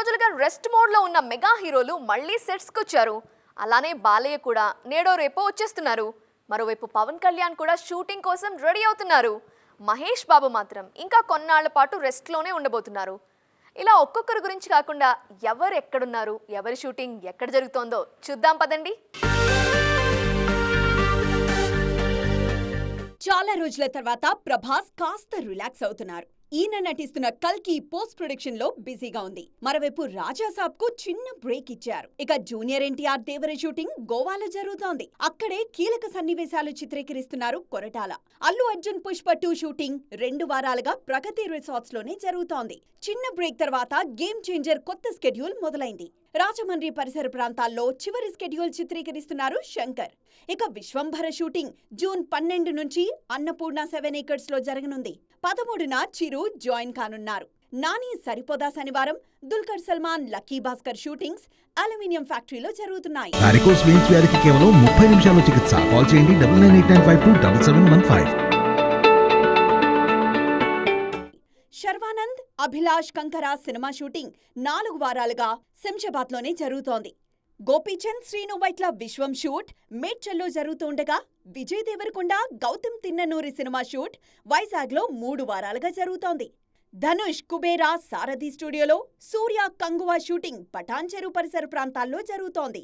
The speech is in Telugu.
రోజులుగా రెస్ట్ మోడ్లో ఉన్న మెగా హీరోలు మళ్ళీ సెట్స్కి వచ్చారు. అలానే బాలయ్య కూడా నేడో రేపో వచ్చేస్తున్నారు. మరోవైపు పవన్ కళ్యాణ్ కూడా షూటింగ్ కోసం రెడీ అవుతున్నారు. మహేష్ బాబు మాత్రం ఇంకా కొన్నాళ్ళ పాటు రెస్ట్లోనే ఉండబోతున్నారు. ఇలా ఒక్కొక్కరి గురించి కాకుండా ఎవరు ఎక్కడున్నారు ఎవరి షూటింగ్ ఎక్కడ జరుగుతోందో చూద్దాం పదండి. చాలా రోజుల తర్వాత ప్రభాస్ కాస్త రిలాక్స్ అవుతున్నారు. ఈయన నటిస్తున్న కల్కి పోస్ట్ ప్రొడక్షన్లో బిజీగా ఉంది. మరోవైపు రాజాసాబ్కు చిన్న బ్రేక్ ఇచ్చారు. ఇక జూనియర్ ఎన్టీఆర్ దేవర షూటింగ్ గోవాలో జరుగుతోంది. అక్కడే కీలక సన్నివేశాలు చిత్రీకరిస్తున్నారు కొరటాల. అల్లు అర్జున్ పుష్ప టూ షూటింగ్ రెండు వారాలుగా ప్రగతి రిసార్ట్స్లోనే జరుగుతోంది. చిన్న బ్రేక్ తర్వాత గేమ్ చేంజర్ కొత్త స్కెడ్యూల్ మొదలైంది. రాజమండ్రి పరిసర ప్రాంతాల్లో చివరి స్కెడ్యూల్ చిత్రీకరిస్తున్నారు శంకర్. ఇక విశ్వంభర షూటింగ్ జూన్ పన్నెండు నుంచి అన్నపూర్ణ సెవెన్ ఏకర్స్లో జరగనుంది. పదమూడున చిరు జాయిన్ కానున్నారు. Nani Saripodhaa Sanivaaram Dulquer Salmaan lucky Bhaskar shootings aluminium ఫ్యాక్టరీలో జరుగుతున్నాయి. వారికోస్ వెయిన్స్ వ్యాధికి కేవలం ముప్పై నిమిషాల్లో చికిత్స. కాల్ చేయండి double nine eight nine five two double seven one five. Sharwanand Abhilash Kankara cinema shooting నాలుగు వారాలుగా శంషాబాద్లోనే జరుగుతోంది. గోపీచంద్ శ్రీను వైట్ల విశ్వం షూట్ మేడ్చల్లో జరుగుతుండగా విజయ్ దేవరకొండ గౌతమ్ తిన్ననూరి సినిమా షూట్ వైజాగ్లో మూడు వారాలుగా జరుగుతోంది. ధనుష్ కుబేరా సారథి స్టూడియోలో సూర్య కంగువా షూటింగ్ పటాన్చెరు పరిసర ప్రాంతాల్లో జరుగుతోంది.